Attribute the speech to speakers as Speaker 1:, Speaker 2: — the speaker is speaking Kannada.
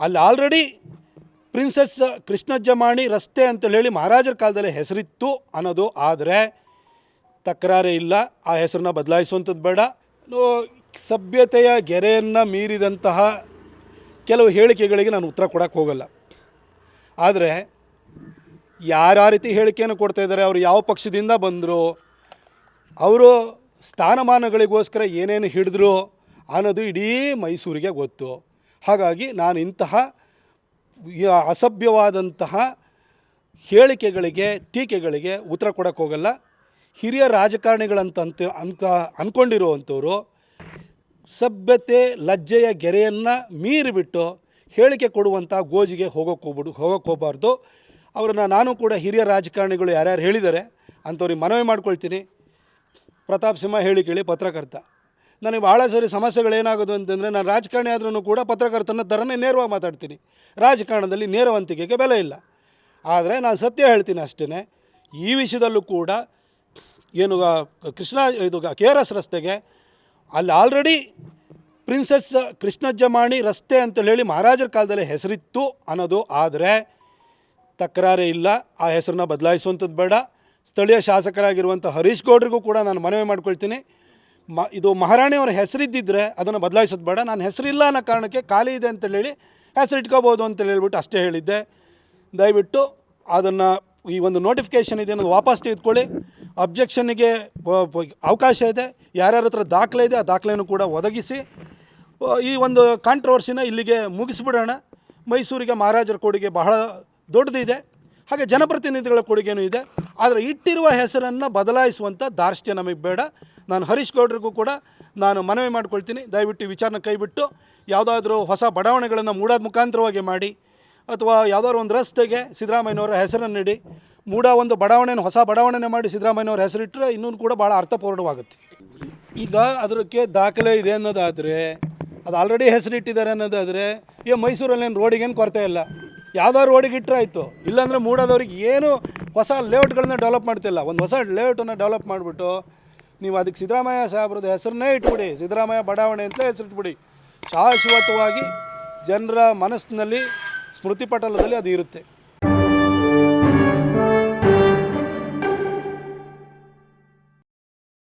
Speaker 1: ಅಲ್ಲಿ ಆಲ್ರೆಡಿ ಪ್ರಿನ್ಸೆಸ್ ಕೃಷ್ಣಜ್ಜಮಾಣಿ ರಸ್ತೆ ಅಂತೇಳಿ ಮಹಾರಾಜರ ಕಾಲದಲ್ಲಿ ಹೆಸರಿತ್ತು ಅನ್ನೋದು. ಆದರೆ ತಕರಾರೇ ಇಲ್ಲ. ಆ ಹೆಸರನ್ನ ಬದಲಾಯಿಸುವಂಥದ್ದು ಬೇಡ. ಸಭ್ಯತೆಯ ಗೆರೆಯನ್ನು ಮೀರಿದಂತಹ ಕೆಲವು ಹೇಳಿಕೆಗಳಿಗೆ ನಾನು ಉತ್ತರ ಕೊಡೋಕ್ಕೆ ಹೋಗಲ್ಲ. ಆದರೆ ಯಾರ್ಯಾವ ರೀತಿ ಹೇಳಿಕೆಯನ್ನು ಕೊಡ್ತಾ ಇದ್ದಾರೆ, ಅವರು ಯಾವ ಪಕ್ಷದಿಂದ ಬಂದರು, ಅವರು ಸ್ಥಾನಮಾನಗಳಿಗೋಸ್ಕರ ಏನೇನು ಹಿಡಿದ್ರು ಅನ್ನೋದು ಇಡೀ ಮೈಸೂರಿಗೆ ಗೊತ್ತು. ಹಾಗಾಗಿ ನಾನು ಇಂತಹ ಅಸಭ್ಯವಾದಂತಹ ಹೇಳಿಕೆಗಳಿಗೆ, ಟೀಕೆಗಳಿಗೆ ಉತ್ತರ ಕೊಡೋಕ್ಕೆ ಹೋಗಲ್ಲ. ಹಿರಿಯ ರಾಜಕಾರಣಿಗಳಂತ ಅಂತ ಅಂತ ಅಂದ್ಕೊಂಡಿರುವಂಥವರು ಸಭ್ಯತೆ, ಲಜ್ಜೆಯ ಗೆರೆಯನ್ನು ಮೀರಿಬಿಟ್ಟು ಹೇಳಿಕೆ ಕೊಡುವಂಥ ಗೋಜಿಗೆ ಹೋಗೋಕ್ಕೆ ಹೋಗ್ಬಿಡು ಹೋಗೋಕ್ಕೆ ಹೋಗಬಾರ್ದು. ಅವ್ರನ್ನ ನಾನು ಕೂಡ ಹಿರಿಯ ರಾಜಕಾರಣಿಗಳು ಯಾರ್ಯಾರು ಹೇಳಿದ್ದಾರೆ ಅಂಥವ್ರಿಗೆ ಮನವಿ ಮಾಡ್ಕೊಳ್ತೀನಿ. ಪ್ರತಾಪ್ ಸಿಂಹ ಹೇಳಿ ಕೇಳಿ, ಪತ್ರಕರ್ತ. ನನಗೆ ಭಾಳ ಸರಿ ಸಮಸ್ಯೆಗಳೇನಾಗೋದು ಅಂತಂದರೆ ನಾನು ರಾಜಕಾರಣಿ ಆದ್ರೂ ಕೂಡ ಪತ್ರಕರ್ತನ ಥರನೇ ನೇರವಾಗಿ ಮಾತಾಡ್ತೀನಿ. ರಾಜಕಾರಣದಲ್ಲಿ ನೇರವಂತಿಕೆಗೆ ಬೆಲೆ ಇಲ್ಲ. ಆದರೆ ನಾನು ಸತ್ಯ ಹೇಳ್ತೀನಿ ಅಷ್ಟೇ ಈ ವಿಷಯದಲ್ಲೂ ಕೂಡ ಏನು ಕೃಷ್ಣ, ಇದು ಕೆ ಆರ್ ಎಸ್ ರಸ್ತೆಗೆ ಅಲ್ಲಿ ಆಲ್ರೆಡಿ ಪ್ರಿನ್ಸೆಸ್ ಕೃಷ್ಣಜ್ಜಮಾಣಿ ರಸ್ತೆ ಅಂತೇಳಿ ಹೇಳಿ ಮಹಾರಾಜರ ಕಾಲದಲ್ಲಿ ಹೆಸರಿತ್ತು ಅನ್ನೋದು. ಆದರೆ ತಕರಾರೇ ಇಲ್ಲ. ಆ ಹೆಸರನ್ನ ಬದಲಾಯಿಸುವಂಥದ್ದು ಬೇಡ. ಸ್ಥಳೀಯ ಶಾಸಕರಾಗಿರುವಂಥ ಹರೀಶ್ ಗೌಡ್ರಿಗೂ ಕೂಡ ನಾನು ಮನವಿ ಮಾಡ್ಕೊಳ್ತೀನಿ. ಮ, ಇದು ಮಹಾರಾಣಿಯವರ ಹೆಸರಿದ್ದಿದ್ರೆ ಅದನ್ನು ಬದಲಾಯಿಸೋದು ಬೇಡ. ನಾನು ಹೆಸರಿಲ್ಲ ಅನ್ನೋ ಕಾರಣಕ್ಕೆ ಖಾಲಿ ಇದೆ ಅಂತೇಳಿ ಹೇಳಿ ಹೆಸರು ಇಟ್ಕೋಬೋದು ಅಂತೇಳಿ ಹೇಳ್ಬಿಟ್ಟು ಅಷ್ಟೇ ಹೇಳಿದ್ದೆ. ದಯವಿಟ್ಟು ಅದನ್ನು ಈ ಒಂದು ನೋಟಿಫಿಕೇಷನ್ ಇದೆ ಅನ್ನೋದು ವಾಪಸ್ ತೆಗೆದುಕೊಳ್ಳಿ. ಅಬ್ಜೆಕ್ಷನ್ನಿಗೆ ಅವಕಾಶ ಇದೆ. ಯಾರ್ಯಾರ ಹತ್ರ ದಾಖಲೆ ಇದೆ ಆ ದಾಖಲೆಯನ್ನು ಕೂಡ ಒದಗಿಸಿ. ಈ ಒಂದು ಕಾಂಟ್ರವರ್ಸಿನ ಇಲ್ಲಿಗೆ ಮುಗಿಸ್ಬಿಡೋಣ. ಮೈಸೂರಿಗೆ ಮಹಾರಾಜರ ಕೊಡುಗೆ ಬಹಳ ದೊಡ್ಡದಿದೆ. ಹಾಗೆ ಜನಪ್ರತಿನಿಧಿಗಳ ಕೊಡುಗೆನೂ ಇದೆ. ಆದರೆ ಇಟ್ಟಿರುವ ಹೆಸರನ್ನು ಬದಲಾಯಿಸುವಂಥ ಧಾರ್ಷ್ಟ್ಯ ನಮಗೆ ಬೇಡ. ನಾನು ಹರೀಶ್ ಗೌಡ್ರಿಗೂ ಕೂಡ ನಾನು ಮನವಿ ಮಾಡ್ಕೊಳ್ತೀನಿ. ದಯವಿಟ್ಟು ಈ ವಿಚಾರನ ಕೈಬಿಟ್ಟು ಯಾವುದಾದ್ರೂ ಹೊಸ ಬಡಾವಣೆಗಳನ್ನು ಮೂಡಾದ ಮುಖಾಂತರವಾಗಿ ಮಾಡಿ. ಅಥವಾ ಯಾವುದಾದ್ರು ಒಂದು ರಸ್ತೆಗೆ ಸಿದ್ದರಾಮಯ್ಯನವರ ಹೆಸರನ್ನು ನೀಡಿ. ಮೂಡ ಒಂದು ಬಡಾವಣೆನ, ಹೊಸ ಬಡಾವಣೆನ ಮಾಡಿ ಸಿದ್ದರಾಮಯ್ಯನವರ ಹೆಸರಿಟ್ಟರೆ ಇನ್ನೊಂದು ಕೂಡ ಭಾಳ ಅರ್ಥಪೂರ್ಣವಾಗುತ್ತೆ. ಈಗ ಅದಕ್ಕೆ ದಾಖಲೆ ಇದೆ ಅನ್ನೋದಾದರೆ, ಅದು ಆಲ್ರೆಡಿ ಹೆಸರಿಟ್ಟಿದ್ದಾರೆ ಅನ್ನೋದಾದರೆ ಈಗ ಮೈಸೂರಲ್ಲೇನು ರೋಡಿಗೇನು ಕೊರತೆ ಇಲ್ಲ. ಯಾವ್ದಾದ್ರು ರೋಡಿಗೆ ಆಯಿತು. ಇಲ್ಲಾಂದರೆ ಮೂಡೋದವ್ರಿಗೆ ಏನು ಹೊಸ ಲೇಔಟ್ಗಳನ್ನ ಡೆವಲಪ್ ಮಾಡ್ತಿಲ್ಲ. ಒಂದು ಹೊಸ ಲೇಔಟನ್ನು ಡೆವಲಪ್ ಮಾಡಿಬಿಟ್ಟು ನೀವು ಅದಕ್ಕೆ ಸಿದ್ದರಾಮಯ್ಯ ಸಾಹೇಬ್ರದ ಹೆಸರನ್ನೇ ಇಟ್ಬಿಡಿ. ಸಿದ್ದರಾಮಯ್ಯ ಬಡಾವಣೆ ಅಂತ ಹೆಸರಿಟ್ಬಿಡಿ. ಶಾಶ್ವತವಾಗಿ ಜನರ ಮನಸ್ಸಿನಲ್ಲಿ ಸ್ಮೃತಿ ಪಟಲದಲ್ಲಿ ಅದು ಇರುತ್ತೆ.